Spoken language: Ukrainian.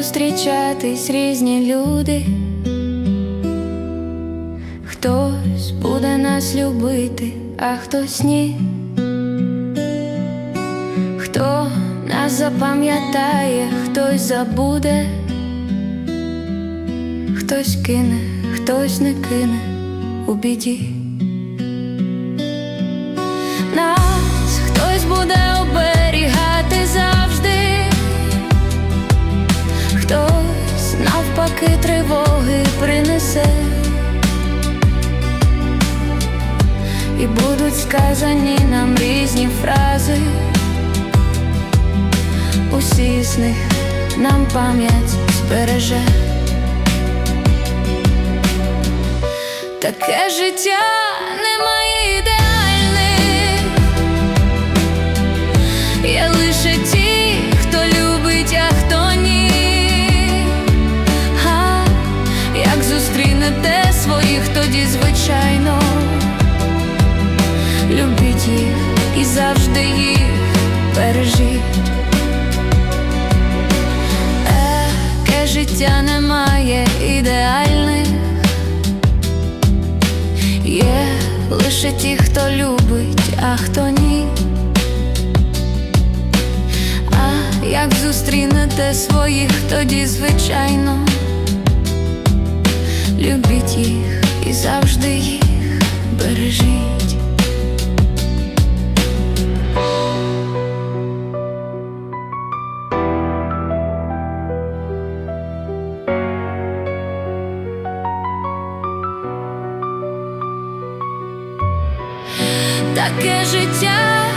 зустрічатись різні люди. Хтось буде нас любити, а хтось ні. Хто нас запам'ятає, хтось забуде, хтось кине, хтось не кине у біді. Навпаки тривоги принесе. І будуть сказані нам різні фрази. Усі з них нам пам'ять збереже. Таке життя своїх, тоді звичайно любіть їх і завжди їх бережіть. Таке життя немає ідеальних. Є лише ті, хто любить, а хто ні. Як зустрінете своїх, тоді звичайно любіть їх і завжди їх бережіть. Таке життя